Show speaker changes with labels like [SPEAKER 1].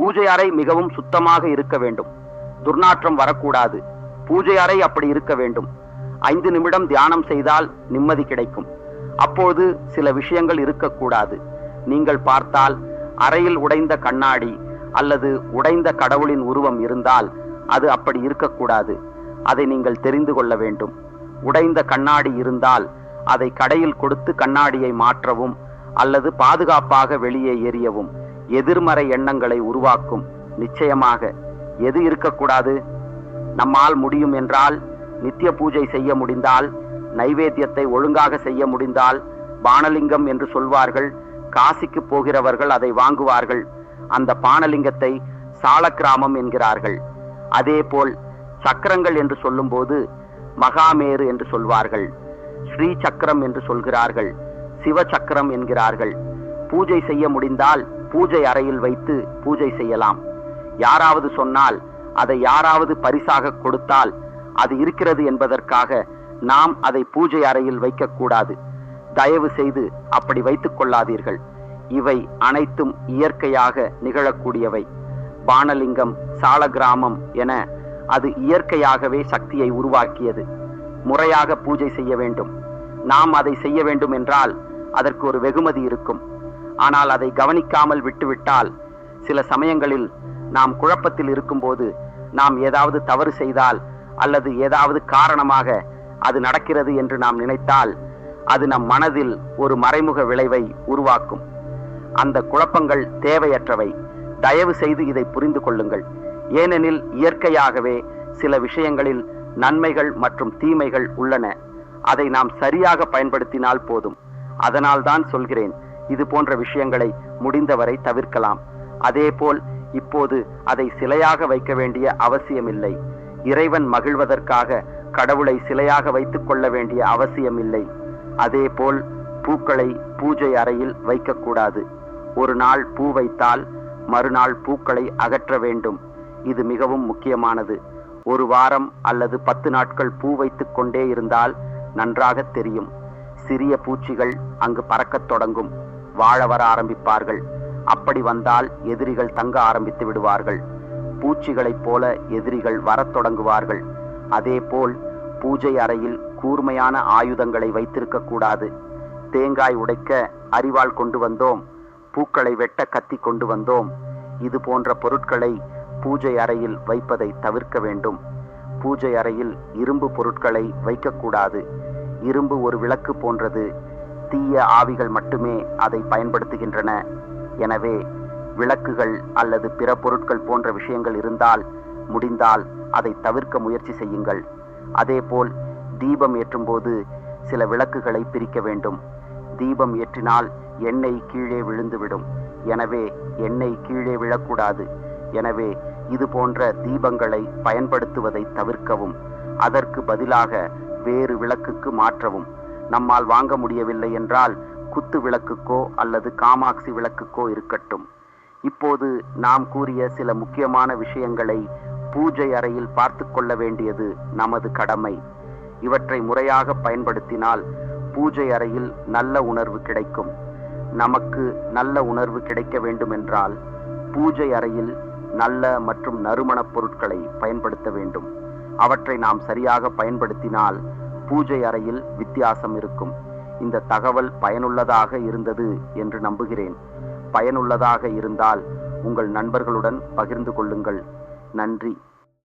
[SPEAKER 1] பூஜை அறை மிகவும் சுத்தமாக இருக்க வேண்டும். துர்நாற்றம் வரக்கூடாது. பூஜை அறை அப்படி இருக்க வேண்டும். ஐந்து நிமிடம் தியானம் செய்தால் நிம்மதி கிடைக்கும். அப்போது சில விஷயங்கள் இருக்கக்கூடாது. நீங்கள் பார்த்தால் அறையில் உடைந்த கண்ணாடி அல்லது உடைந்த கடவுளின் உருவம் இருந்தால் அது அப்படி இருக்கக்கூடாது. அதை நீங்கள் தெரிந்து கொள்ள வேண்டும். உடைந்த கண்ணாடி இருந்தால் அதை கடையில் கொடுத்து கண்ணாடியை மாற்றவும் அல்லது பாதுகாப்பாக வெளியே எறியவும். எதிர்மறை எண்ணங்களை உருவாக்கும். நிச்சயமாக எது இருக்கக்கூடாது? நம்மால் முடியும் என்றால் நித்திய பூஜை செய்ய முடிந்தால் நைவேத்தியத்தை ஒழுங்காக செய்ய முடிந்தால் பானலிங்கம் என்று சொல்வார்கள் காசிக்கு போகிறவர்கள் அதை வாங்குவார்கள். அந்த பானலிங்கத்தை சாலக்கிராமம் என்கிறார்கள். அதேபோல் சக்கரங்கள் என்று சொல்லும்போது மகாமேரு என்று சொல்வார்கள். ஸ்ரீ சக்கரம் என்று சொல்கிறார்கள். சிவ சக்கரம் என்கிறார்கள். பூஜை செய்ய முடிந்தால் பூஜை அறையில் வைத்து பூஜை செய்யலாம். யாராவது சொன்னால் அதை யாராவது பரிசாக கொடுத்தால் அது இருக்கிறது என்பதற்காக நாம் அதை பூஜை அறையில் வைக்கக்கூடாது தயவு செய்து அப்படி வைத்துக் கொள்ளாதீர்கள். இவை அனைத்தும் இயற்கையாக நிகழக்கூடியவை. பானலிங்கம் சாலகிராமம் என அது இயற்கையாகவே சக்தியை உருவாக்கியது. முறையாக பூஜை செய்ய வேண்டும். நாம் அதை செய்ய வேண்டும் என்றால் அதற்கு ஒரு வெகுமதி இருக்கும். ஆனால் அதை கவனிக்காமல் விட்டுவிட்டால் சில சமயங்களில் நாம் குழப்பத்தில் இருக்கும்போது நாம் ஏதாவது தவறு செய்தால் அல்லது ஏதாவது காரணமாக அது நடக்கிறது என்று நாம் நினைத்தால் அது நம் மனதில் ஒரு மறைமுக விளைவை உருவாக்கும். அந்த குழப்பங்கள் தேவையற்றவை. தயவு செய்து இதை புரிந்து கொள்ளுங்கள். ஏனெனில் இயற்கையாகவே சில விஷயங்களில் நன்மைகள் மற்றும் தீமைகள் உள்ளன. அதை நாம் சரியாக பயன்படுத்தினால் போதும். அதனால்தான் சொல்கிறேன் இது போன்ற விஷயங்களை முடிந்தவரை தவிர்க்கலாம். அதேபோல் இப்போது அதை சிலையாக வைக்க வேண்டிய அவசியமில்லை. இறைவன் மகிழ்வதற்காக கடவுளை சிலையாக வைத்துக் கொள்ள வேண்டிய அவசியமில்லை. அதேபோல் பூக்களை பூஜை அறையில் வைக்கக்கூடாது. ஒரு நாள் பூ வைத்தால் மறுநாள் பூக்களை அகற்ற வேண்டும். இது மிகவும் முக்கியமானது. ஒரு வாரம் அல்லது பத்து நாட்கள் பூ வைத்துக் கொண்டே இருந்தால் நன்றாக தெரியும். சிறிய பூச்சிகள் அங்கு பறக்கத் தொடங்கும். வாழ வர ஆரம்பிப்பார்கள். அப்படி வந்தால் எதிரிகள் தங்க ஆரம்பித்து விடுவார்கள். பூச்சிகளைப் போல எதிரிகள் வரத் தொடங்குவார்கள். அதேபோல் பூஜை அறையில் கூர்மையான ஆயுதங்களை வைத்திருக்க கூடாது. தேங்காய் உடைக்க அரிவாள் கொண்டு வந்தோம். பூக்களை வெட்ட கத்தி கொண்டு வந்தோம். இது போன்ற பொருட்களை பூஜை அறையில் வைப்பதை தவிர்க்க வேண்டும். பூஜை அறையில் இரும்பு பொருட்களை வைக்கக்கூடாது இரும்பு ஒரு விளக்கு போன்றது. தீய ஆவிகள் மட்டுமே அதை பயன்படுத்துகின்றன. எனவே விளக்குகள் அல்லது பிற பொருட்கள் போன்ற விஷயங்கள் இருந்தால் முடிந்தால் அதை தவிர்க்க முயற்சி செய்யுங்கள். அதேபோல் தீபம் ஏற்றும்போது சில விளக்குகளை பிரிக்க வேண்டும். தீபம் ஏற்றினால் எண்ணெய் கீழே விழுந்துவிடும். எனவே எண்ணெய் கீழே விழக்கூடாது. எனவே இது போன்ற தீபங்களை பயன்படுத்துவதை தவிர்க்கவும் அதற்கு பதிலாக வேறு விளக்குக்கு மாற்றவும். நம்மால் வாங்க முடியவில்லை என்றால் குத்து விளக்குக்கோ அல்லது காமாக்சி விளக்குக்கோ இருக்கட்டும். இப்போது நாம் கூறிய சில முக்கியமான விஷயங்களை பூஜை அறையில் பார்த்து கொள்ள வேண்டியது நமது கடமை. இவற்றை முறையாக பயன்படுத்தினால் பூஜை அறையில் நல்ல உணர்வு கிடைக்கும். நமக்கு நல்ல உணர்வு கிடைக்க வேண்டுமென்றால் பூஜை அறையில் நல்ல மற்றும் நறுமணப் பொருட்களை பயன்படுத்த வேண்டும். அவற்றை நாம் சரியாக பயன்படுத்தினால் பூஜை அறையில் வித்தியாசம் இருக்கும். இந்த தகவல் பயனுள்ளதாக இருந்தது என்று நம்புகிறேன். பயனுள்ளதாக இருந்தால் உங்கள் நண்பர்களுடன் பகிர்ந்து கொள்ளுங்கள். நன்றி.